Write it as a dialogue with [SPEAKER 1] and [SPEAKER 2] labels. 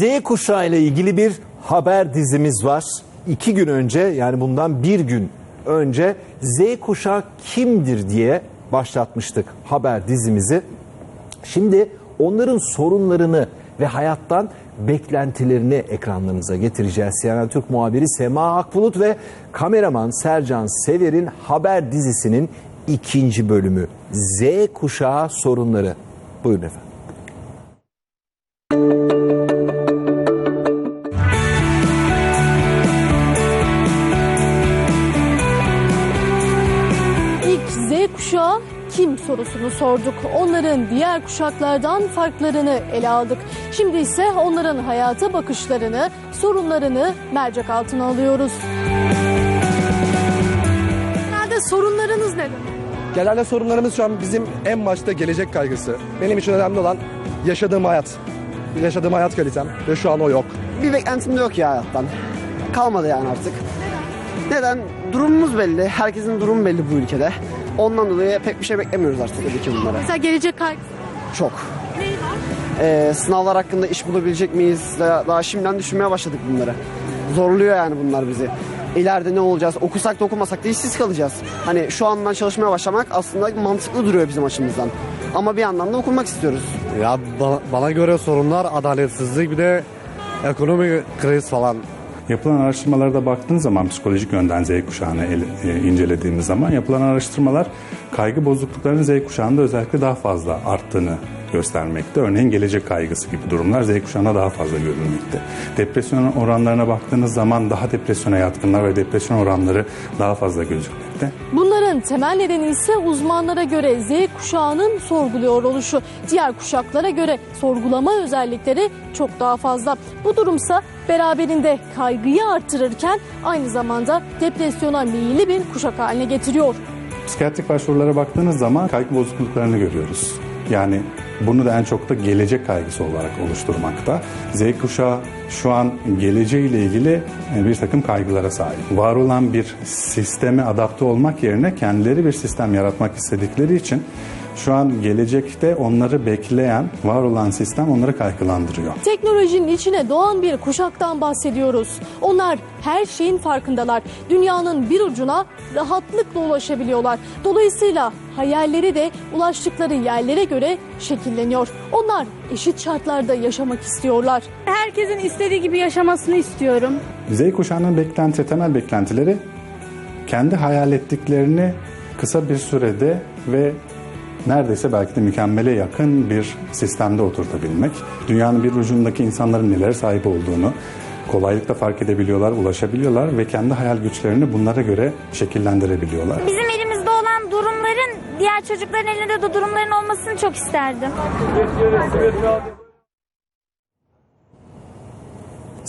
[SPEAKER 1] Z kuşağı ile ilgili bir haber dizimiz var. İki gün önce yani bundan bir gün önce Z kuşağı kimdir diye başlatmıştık haber dizimizi. Şimdi onların sorunlarını ve hayattan beklentilerini ekranlarınıza getireceğiz. CNN Türk muhabiri Sema Akbulut ve kameraman Sercan Sever'in haber dizisinin ikinci bölümü Z kuşağı sorunları. Buyurun efendim.
[SPEAKER 2] Z kuşağı kim sorusunu sorduk. Onların diğer kuşaklardan farklarını ele aldık. Şimdi ise onların hayata bakışlarını, sorunlarını mercek altına alıyoruz. Genelde sorunlarınız nedir?
[SPEAKER 3] Genelde sorunlarımız şu an bizim en başta gelecek kaygısı. Benim için önemli olan yaşadığım hayat. Yaşadığım hayat kalitem ve şu an o yok.
[SPEAKER 4] Bir beklentim de yok ya hayattan. Kalmadı yani artık. Neden? Durumumuz belli. Herkesin durumu belli bu ülkede. Ondan dolayı pek bir şey beklemiyoruz artık tabii ki bunlara.
[SPEAKER 2] Mesela gelecek kaygısı.
[SPEAKER 4] Çok. Ee, sınavlar hakkında iş bulabilecek miyiz? Daha, daha şimdiden düşünmeye başladık bunları. Zorluyor yani bunlar bizi. İleride ne olacağız? Okusak da okumasak da işsiz kalacağız. Hani şu andan çalışmaya başlamak aslında mantıklı duruyor bizim açımızdan. Ama bir yandan da okumak istiyoruz.
[SPEAKER 5] Ya bana, bana göre sorunlar adaletsizlik bir de ekonomik kriz falan.
[SPEAKER 6] Yapılan araştırmalarda baktığınız zaman psikolojik yönden Z kuşağını el- e, incelediğimiz zaman yapılan araştırmalar kaygı bozukluklarının Z kuşağında özellikle daha fazla arttığını göstermekte. Örneğin gelecek kaygısı gibi durumlar Z kuşağında daha fazla görülmekte. Depresyon oranlarına baktığınız zaman daha depresyona yatkınlar ve depresyon oranları daha fazla gözükmekte.
[SPEAKER 2] Bunların temel nedeni ise uzmanlara göre Z kuşağının sorguluyor oluşu. Diğer kuşaklara göre sorgulama özellikleri çok daha fazla. Bu durumsa beraberinde kaygıyı artırırken aynı zamanda depresyona meyilli bir kuşak haline getiriyor.
[SPEAKER 6] Psikiyatrik başvurulara baktığınız zaman kaygı bozukluklarını görüyoruz. Yani bunu da en çok da gelecek kaygısı olarak oluşturmakta. Z kuşağı şu an geleceğiyle ilgili bir takım kaygılara sahip. Var olan bir sisteme adapte olmak yerine kendileri bir sistem yaratmak istedikleri için şu an gelecekte onları bekleyen var olan sistem onları kaygılandırıyor.
[SPEAKER 2] Teknolojinin içine doğan bir kuşaktan bahsediyoruz. Onlar her şeyin farkındalar. Dünyanın bir ucuna rahatlıkla ulaşabiliyorlar. Dolayısıyla hayalleri de ulaştıkları yerlere göre şekilleniyor. Onlar eşit şartlarda yaşamak istiyorlar.
[SPEAKER 7] Herkesin istediği gibi yaşamasını istiyorum.
[SPEAKER 6] Z kuşağının beklenti, temel beklentileri kendi hayal ettiklerini kısa bir sürede ve neredeyse belki de mükemmele yakın bir sistemde oturtabilmek. Dünyanın bir ucundaki insanların neler sahip olduğunu kolaylıkla fark edebiliyorlar, ulaşabiliyorlar ve kendi hayal güçlerini bunlara göre şekillendirebiliyorlar.
[SPEAKER 7] Bizim elimizde olan durumların diğer çocukların elinde de durumların olmasını çok isterdim.